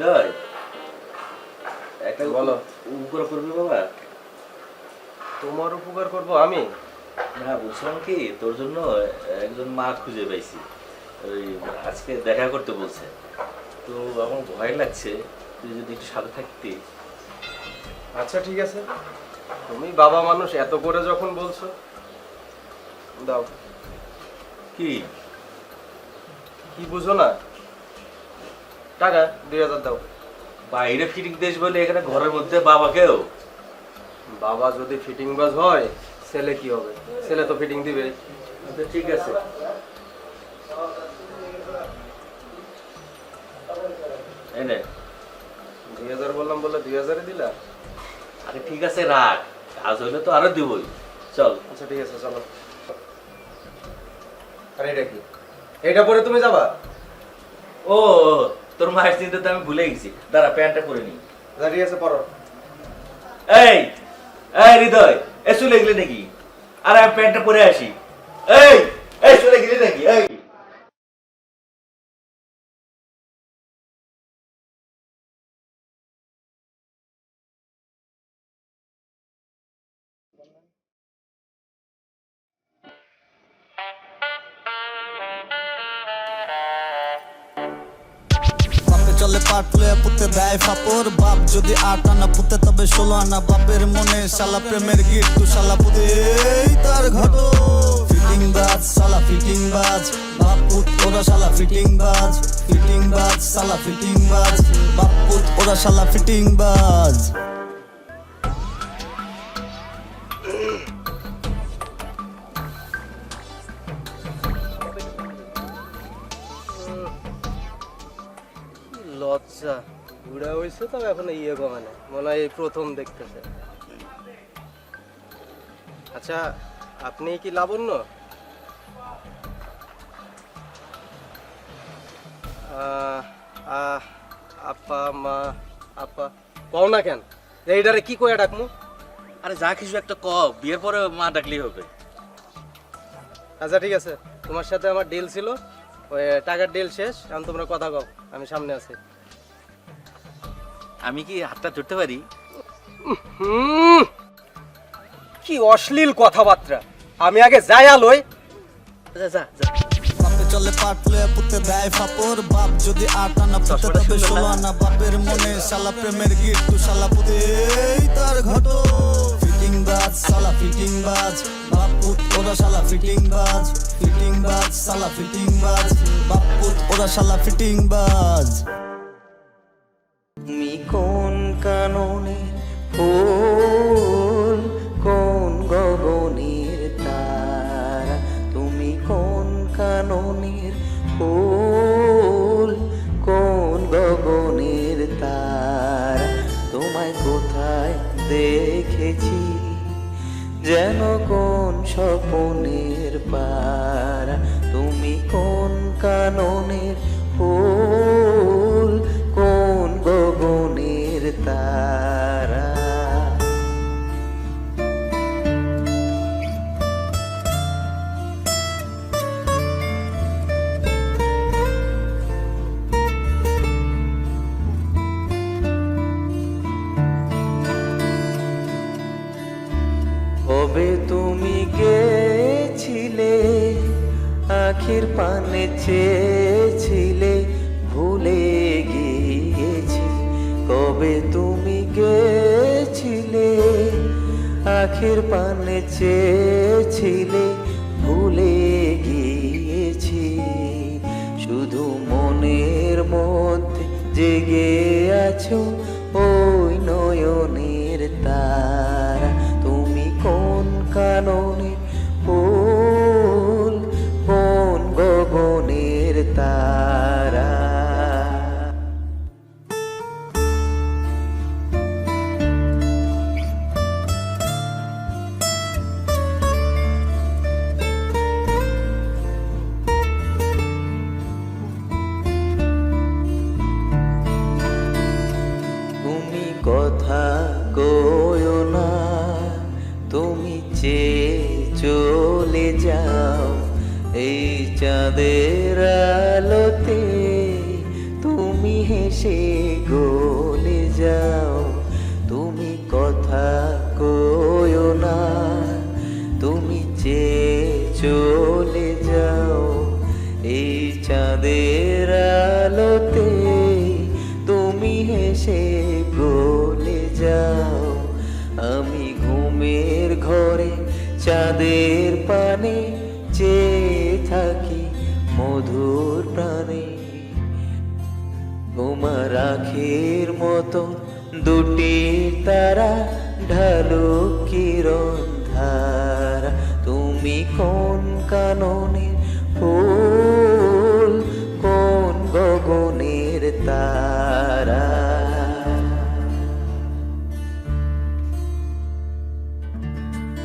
হৃদয়। একটা বলো। উপকার করবি বাবা। তোমার উপকার করব আমি? না বলছিলাম কি তোর জন্য একজন মা খুঁজে পাইছি। ওই আজকে দেখা করতে বলছে। তো আমার ভয় লাগছে তুই যদি একটু সাথে থাকতি। আচ্ছা ঠিক আছে। তুমি বাবা মানুষ এত করে যখন বলছো। দাও। কি? কি বুঝো না? টাকা দুই হাজার দাও। বাইরে ফিটিং দেশ বলে এখানে ঘরের মধ্যে বাবাকেও বাবা যদি ফিটিং বাজ হয় ছেলে কি হবে? ছেলে তো ফিটিং দিবে। আচ্ছা, ঠিক আছে। এনে দুই হাজার বললাম বলে দুই হাজারে দিলা? আরে ঠিক আছে রাখ। কাজ হইলে তো আরও দিবই। চল। আচ্ছা ঠিক আছে চলো। আর এটা কি? এটা পরে তুমি যাবা? ও। তোর মায়ের চিন্তা তো আমি ভুলে গেছি। দাঁড়া প্যান্টটা পরে নি। দাঁড়িয়ে আছে পর। এই এই হৃদয় এ চলে গেলি নাকি? আর আমি প্যান্টটা পরে আসি। এই এই চলে গেলি নাকি? এই। বাপে চলে পাটলে পুঁতে দেয় ফাপর বাপ যদি আট আনা পুতে, তবে ষোলো আনা বাপের মনে শালা প্রেমের গিট তু শালা পুঁতে। তার ঘট। ফিটিং বাজ, শালা ফিটিং বাজ। বাপ পুত, ওরা শালা ফিটিং বাজ। ফিটিং বাজ, শালা ফিটিং বাজ। বাপ পুত, ওরা শালা ফিটিং বাজ। লজ্জা বুড়া হয়েছে তো এখন ইয়ে কমে না মনে হয় এই প্রথম দেখতেছে। আচ্ছা আপনি কি লাবণ্য? আপা মা আপা কও না কেন? এইটারে কি কয়ে ডাকমু? আরে যা কিছু একটা ক বিয়ের পরে মা ডাকলেই হবে। আচ্ছা ঠিক আছে। তোমার সাথে আমার ডিল ছিল। ওই টাকার ডিল শেষ এখন তোমরা কথা কও আমি সামনে আছি। আমি কি হাতটা ধরতে পারি? হুম, কি অশ্লীল কথাবার্তা। আমি আগে যাই আলোয় যা যা যা। চলে পাটলে পুঁতে দেয় ফাপর বাপ যদি আট আনা পুঁতে তবে ষোলো আনা। বাপের মনে শালা প্রেমের গিট তু শালা পুঁতে এই তার ঘট। ফিটিং বাজ শালা ফিটিং বাজ। বাপ পুত ওরা শালা ফিটিং বাজ। ফিটিং বাজ শালা ফিটিং বাজ। বাপ পুত ওরা শালা ফিটিং বাজ। দেখেছি যেন কোন স্বপনের পারা। তুমি কোন কাননের ফুল কবে তুমি গেছিলে, আখির পানে চেয়েছিলে, ভুলে গিয়েছি। কবে তুমি গেছিলে, আখির পানে চেয়েছিলে, ভুলে গিয়েছি। শুধু মনের মধ্যে জেগে আছো, ওই নয়নের তারা এই চাঁদের আলোতে তুমি হেসে গলে যাও। তুমি কথা কয়ো না, তুমি চেয়ে চলে যাও। এই চাঁদের আলোতে তুমি হেসে গলে যাও। আমি ঘুমের ঘরে চাঁদের পানে মধুর প্রাণে তোমার আখের মতো দুটি তারা ঢালু কিরণ ধারা। তুমি কোন কাননের